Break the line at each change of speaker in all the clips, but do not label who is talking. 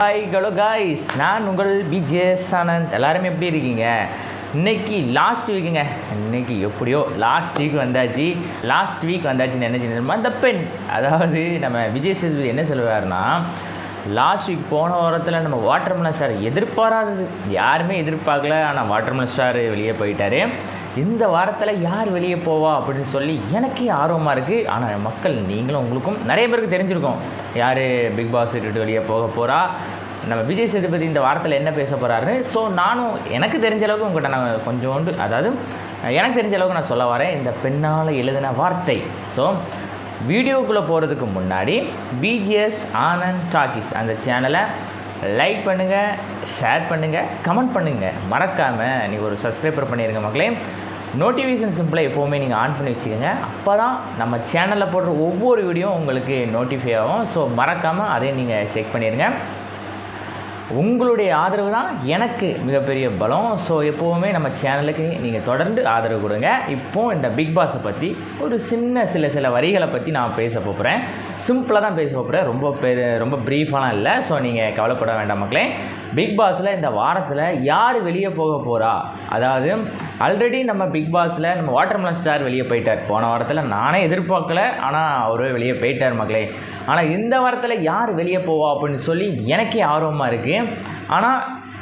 Hi hello guys நான் உங்கள் BJS Anand எல்லாருமே எப்படி இருக்கீங்க? இன்னைக்கு லாஸ்ட் வீக்குங்க இன்னைக்கு எப்படியோ லாஸ்ட் வீக் வந்தாச்சு. லாஸ்ட் வீக் வந்தாச்சுன்னு என்ன தெரியுமா? அந்த பெண். அதாவது நம்ம விஜய் சேதுபதி என்ன சொல்லுவார்னா லாஸ்ட் வீக் போன வாரத்தில் நம்ம வாட்டர்மலன் ஸ்டார் எதிர்பாராதது. யாருமே எதிர்பார்க்கல ஆனால் வாட்டர்மலன் ஸ்டார் வெளியே போயிட்டாரு. இந்த வாரத்தில் யார் வெளியே போவா அப்படின்னு சொல்லி எனக்கே ஆர்வமாக இருக்குது ஆனால் மக்கள் நீங்களும் உங்களுக்கும் நிறைய பேருக்கு தெரிஞ்சிருக்கோம். யார் பிக் பாஸ் விட்டுட்டு வெளியே போக போகிறா நம்ம விஜய் சேதுபதி இந்த வாரத்தில் என்ன பேச போகிறாருன்னு ஸோ நானும் எனக்கு தெரிஞ்ச அளவுக்கு உங்கள்கிட்ட நான் கொஞ்சோண்டு அதாவது எனக்கு தெரிஞ்ச அளவுக்கு நான் சொல்ல வரேன். இந்த பெண்ணால் எழுதின வார்த்தை. ஸோ வீடியோக்குள்ளே போகிறதுக்கு முன்னாடி பிஜிஎஸ் ஆனந்த் டாக்கிஸ் அந்த சேனலை லைக் பண்ணுங்கள் ஷேர் பண்ணுங்கள் கமெண்ட் பண்ணுங்கள் மறக்காமல் நீங்கள் ஒரு சப்ஸ்கிரைபர் பண்ணிடுங்க மக்களே. நோட்டிஃபிகேஷன் சிம்பிளை எப்போவுமே நீங்கள் ஆன் பண்ணி வச்சுக்கோங்க. அப்போ தான் நம்ம சேனலில் போடுற ஒவ்வொரு வீடியோ உங்களுக்கு நோட்டிஃபை ஆகும். ஸோ மறக்காமல் அதையும் நீங்கள் செக் பண்ணிடுங்க உங்களுடைய ஆதரவு தான் எனக்கு மிகப்பெரிய பலம். ஸோ எப்போவுமே நம்ம சேனலுக்கு நீங்கள் தொடர்ந்து ஆதரவு கொடுங்க. இப்போது இந்த பிக் பாஸை பற்றி ஒரு சின்ன சில சில வரிகளை பற்றி நான் பேச போகிறேன் சிம்பிளாக தான் பேச போகிறேன் ரொம்ப பெரு ரொம்ப ப்ரீஃபாலாம் இல்லை. ஸோ நீங்கள் கவலைப்பட வேண்டாம் மக்களே. பிக் பாஸில் இந்த வாரத்தில் யார் வெளியே போக போகிறா அதாவது ஆல்ரெடி நம்ம பிக் பாஸில் நம்ம வாட்டர்மலன் ஸ்டார் வெளியே போயிட்டார். போன வாரத்தில் நானே எதிர்பார்க்கல ஆனால் அவர் வெளியே போயிட்டார் மக்களே. ஆனால் இந்த வாரத்தில் யார் வெளியே போவா அப்படின்னு சொல்லி எனக்கே ஆர்வமாக இருக்குது ஆனால்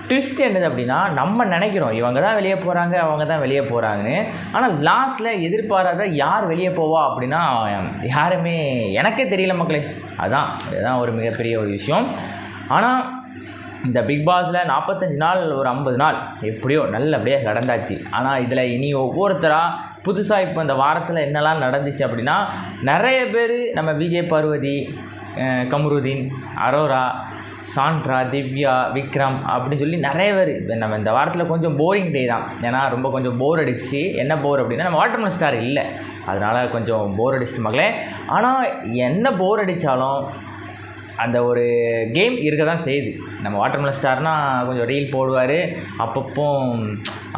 ட்விஸ்ட் என்னது அப்படின்னா நம்ம நினைக்கிறோம் இவங்க தான் வெளியே போகிறாங்க அவங்க தான் வெளியே போகிறாங்கன்னு ஆனால் லாஸ்ட்டில் எதிர்பாராத யார் வெளியே போவா அப்படின்னா யாருமே எனக்கே தெரியல மக்களே. அதான் இதுதான் ஒரு மிகப்பெரிய ஒரு விஷயம். ஆனால் இந்த பிக் பாஸில் நாற்பத்தஞ்சு நாள் ஒரு ஐம்பது நாள் எப்படியோ நல்லபடியாக கடந்தாச்சு. ஆனால் இதில் இனி ஒவ்வொருத்தராக புதுசாக இப்போ இந்த வாரத்தில் என்னெல்லாம் நடந்துச்சு அப்படின்னா நிறைய பேர் நம்ம விஜய் பார்வதி கமருதீன் அரோரா சாண்ட்ரா திவ்யா விக்ரம் அப்படின்னு சொல்லி நிறைய பேர். நம்ம இந்த வாரத்தில் கொஞ்சம் போரிங் டே தான். ஏன்னா ரொம்ப கொஞ்சம் போர் அடிச்சு என்ன போர் அப்படின்னா நம்ம வாட்டர்மன் ஸ்டார் இல்லை. அதனால் கொஞ்சம் போர் அடிச்சிட்டு மகளே. ஆனால் என்ன போர் அடித்தாலும் அந்த ஒரு கேம் இருக்க தான் செய்யுது. நம்ம வாட்டர்மெலன் ஸ்டார்னால் கொஞ்சம் ரீல் போடுவார். அப்பப்போ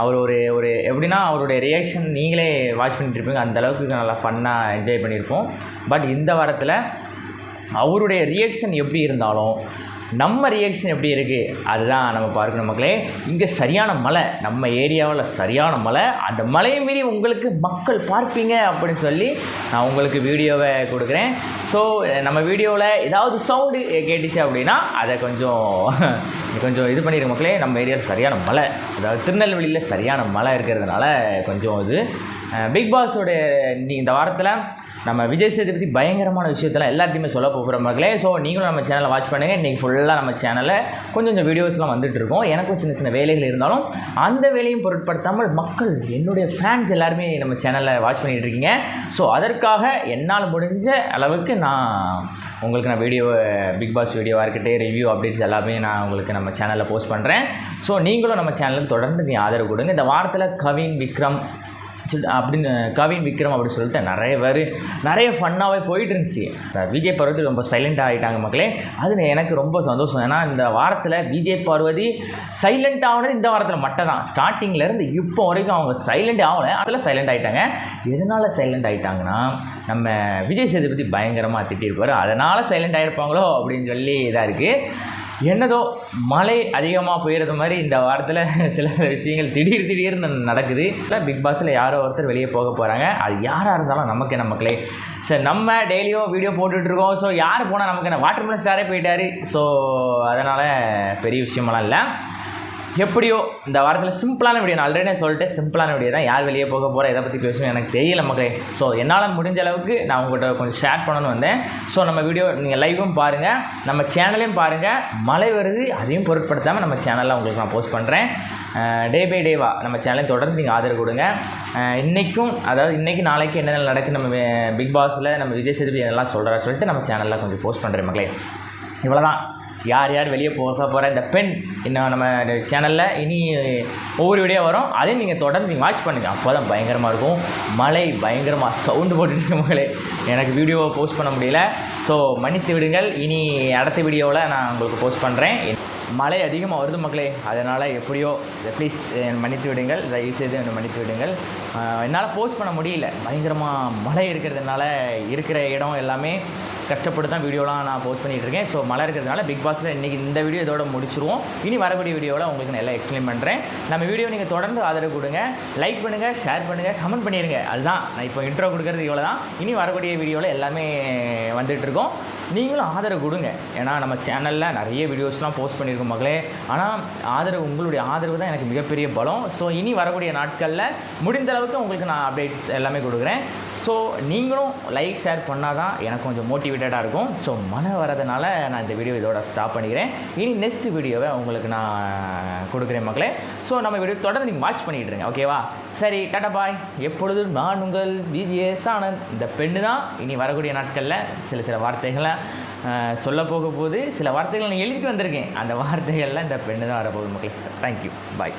அவர் ஒரு ஒரு எப்படின்னா அவருடைய ரியாக்ஷன் நீங்களே வாட்ச் பண்ணிட்டு இருப்பீங்க. அந்தளவுக்கு நல்லா ஃபன்னாக என்ஜாய் பண்ணியிருப்போம். பட் இந்த வாரத்தில் அவருடைய ரியாக்ஷன் எப்படி இருந்தாலும் நம்ம ரியாக்ஷன் எப்படி இருக்குது அதுதான் நம்ம பார்க்கணும் மக்களே. இங்கே சரியான மழை. நம்ம ஏரியாவில் சரியான மழை. அந்த மழையை மீறி உங்களுக்கு மக்கள் பார்ப்பீங்க அப்படின்னு சொல்லி நான் உங்களுக்கு வீடியோவை கொடுக்குறேன். ஸோ நம்ம வீடியோவில் ஏதாவது சவுண்டு கேட்டுச்சு அப்படின்னா அதை கொஞ்சம் கொஞ்சம் இது பண்ணிடுங்க மக்களே. நம்ம ஏரியாவில் சரியான மழை. அதாவது திருநெல்வேலியில் சரியான மழை இருக்கிறதுனால கொஞ்சம் இது பிக் பாஸோடைய இந்த வாரத்தில் நம்ம விஜய் சேதுபதி பயங்கரமான விஷயத்தெல்லாம் எல்லாத்தையுமே சொல்ல போகிற மக்களே. ஸோ நீங்களும் நம்ம சேனலை வாட்ச் பண்ணுங்கள் இன்றைக்கி ஃபுல்லாக நம்ம சேனலில் கொஞ்சம் கொஞ்சம் வீடியோஸ்லாம் வந்துட்டு இருக்கோம். எனக்கும் சின்ன சின்ன வேலைகள் இருந்தாலும் அந்த வேலையும் பொருட்படுத்தாமல் மக்கள் என்னுடைய ஃபேன்ஸ் எல்லாருமே நம்ம சேனலில் வாட்ச் பண்ணிகிட்டு இருக்கீங்க. ஸோ அதற்காக என்னால் முடிஞ்ச அளவுக்கு நான் உங்களுக்கு நான் வீடியோ பிக் பாஸ் வீடியோவாக இருக்கட்டும் ரிவ்யூ அப்டேட்ஸ் எல்லாமே நான் உங்களுக்கு நம்ம சேனலில் போஸ்ட் பண்ணுறேன் ஸோ நீங்களும் நம்ம சேனலுக்கு தொடர்ந்து நீ ஆதரவு கொடுங்க. இந்த வாரத்தில் கவின் விக்ரம் அப்படின்னு கவின் விக்ரம் அப்படின்னு சொல்லிட்டு நிறைய பேர் நிறைய ஃபன்னாகவே போயிட்டு இருந்துச்சு இந்த விஜய் பார்வதி ரொம்ப சைலண்ட் ஆகிட்டாங்க மக்களே. அது எனக்கு ரொம்ப சந்தோஷம். ஏன்னா இந்த வாரத்தில் விஜய் பார்வதி சைலண்ட் ஆகினது இந்த வாரத்தில் மட்டும் தான் ஸ்டார்டிங்லேருந்து இப்போ வரைக்கும் அவங்க சைலண்ட் ஆகலை. அதில் சைலண்ட் ஆகிட்டாங்க எதனால் சைலண்ட் ஆகிட்டாங்கன்னா நம்ம விஜய் சேதுபதி பயங்கரமாக திட்டிருப்பார். அதனால் சைலண்ட் ஆகிருப்பாங்களோ அப்படின்னு சொல்லி இதாக இருக்குது என்னதோ மழை அதிகமாக பெய்கிறது மாதிரி இந்த வாரத்தில் சில விஷயங்கள் திடீர் திடீர்னு நடக்குது. பிக் பாஸில் யாரோ ஒருத்தர் வெளியே போக போகிறாங்க அது யாராக இருந்தாலும் நமக்கு என்ன மக்களே? நம்ம டெய்லியும் வீடியோ போட்டுட்ருக்கோம். ஸோ யார் போனால் நமக்கு என்ன? வாட்டர் ஸ்டாரே போயிட்டாரு. ஸோ அதனால் பெரிய விஷயமெல்லாம் இல்லை. எப்படியோ இந்த வாரத்தில் சிம்பிளான வீடியோ நான் ஆல்ரெடி சொல்லிட்டேன். சிம்பிளான வீடியோ தான் யார் வெளியே போக போகிற எதை பற்றி பேசணும் எனக்கு தெரியல மக்களே. ஸோ என்னால் முடிஞ்ச அளவுக்கு நான் உங்கள்கிட்ட கொஞ்சம் ஷேர் பண்ணணும்னு வந்தேன். ஸோ நம்ம வீடியோ நீங்கள் லைவும் பாருங்கள் நம்ம சேனலையும் பாருங்கள் மழை வருது அதையும் பொருட்படுத்தாமல் நம்ம சேனலில் உங்களுக்கு நான் போஸ்ட் பண்ணுறேன் டே பை டேவா நம்ம சேனலையும் தொடர்ந்து நீங்கள் ஆதரவு கொடுங்க. இன்றைக்கும் அதாவது இன்றைக்கி நாளைக்கு என்னென்ன நடக்குது நம்ம பிக் பாஸில் நம்ம விஜய் சேதுபதி என்னெல்லாம் சொல்கிறா சொல்லிட்டு நம்ம சேனலில் கொஞ்சம் போஸ்ட் பண்ணுறேன் மக்களே. இவ்வளோதான் யார் யார் வெளியே போக போகிற இந்த பெண் இன்னும் நம்ம சேனலில் இனி ஒவ்வொரு வீடியோ வரும். அதையும் நீங்கள் தொடர்ந்து நீங்கள் வாட்ச் பண்ணுங்கள் அப்போ தான் பயங்கரமாக இருக்கும். மழை பயங்கரமாக சவுண்டு போட்டுட்டு மக்களே எனக்கு வீடியோவை போஸ்ட் பண்ண முடியல. ஸோ மன்னித்து விடுங்கள். இனி அடுத்த வீடியோவில் நான் உங்களுக்கு போஸ்ட் பண்ணுறேன் மழை அதிகமாக வருது மக்களே அதனால் எப்படியோ ப்ளீஸ் மன்னித்து விடுங்கள் தயவுசெய்து என்னை மன்னித்து விடுங்கள். என்னால் போஸ்ட் பண்ண முடியல. பயங்கரமாக மழை இருக்கிறதுனால இருக்கிற இடம் எல்லாமே கஷ்டப்பட்டு தான் வீடியோலாம் நான் போஸ்ட் பண்ணிகிட்ருக்கேன் இருக்கேன். ஸோ மழை இருக்கிறதுனால பிக் பாஸில் இன்றைக்கி இந்த வீடியோ இதோட முடிச்சிருவோம். இனி வரக்கூடிய வீடியோவில் உங்களுக்கு நான் எல்லாம் எக்ஸ்பிளைன் பண்ணுறேன் நம்ம வீடியோ நீங்கள் தொடர்ந்து ஆதரவு கொடுங்க. லைக் பண்ணுங்கள் ஷேர் பண்ணுங்கள் கமெண்ட் பண்ணிடுங்க அதுதான். நான் இப்போ இன்ட்ரோ கொடுக்குறது இவ்வளோ தான் இனி வரக்கூடிய வீடியோவில் எல்லாமே வந்துகிட்ருக்கோம் நீங்களும் ஆதரவு கொடுங்க. ஏன்னா நம்ம சேனலில் நிறைய வீடியோஸ்லாம் போஸ்ட் பண்ணியிருக்கோம் மகளே. ஆனால் ஆதரவு உங்களுடைய ஆதரவு தான் எனக்கு மிகப்பெரிய பலம். ஸோ இனி வரக்கூடிய நாட்களில் முடிந்த அளவுக்கு உங்களுக்கு நான் அப்டேட்ஸ் எல்லாமே கொடுக்குறேன். ஸோ நீங்களும் லைக் ஷேர் பண்ணால் தான் எனக்கு கொஞ்சம் மோட்டிவேட்டடாக இருக்கும். ஸோ மன வரதுனால நான் இந்த வீடியோ இதோட ஸ்டாப் பண்ணிக்கிறேன். இனி நெக்ஸ்ட் வீடியோவை உங்களுக்கு நான் கொடுக்குறேன் மக்களே. ஸோ நம்ம வீடியோ தொடர்ந்து நீங்கள் வாட்ச் பண்ணிட்டு இருங்க. ஓகேவா சரி டாடா பாய். எப்பொழுதும் நான் உங்கள் விஜிஎஸ் ஆனந்த். இந்த பெண்ணு தான் இனி வரக்கூடிய நாட்களில் சில சில வார்த்தைகளை சொல்ல போக போது சில வார்த்தைகள் நான் எழுதிட்டு வந்திருக்கேன். அந்த வார்த்தைகளில் இந்த பெண்ணு தான் வரப்போகுது மக்களே. Thank you bye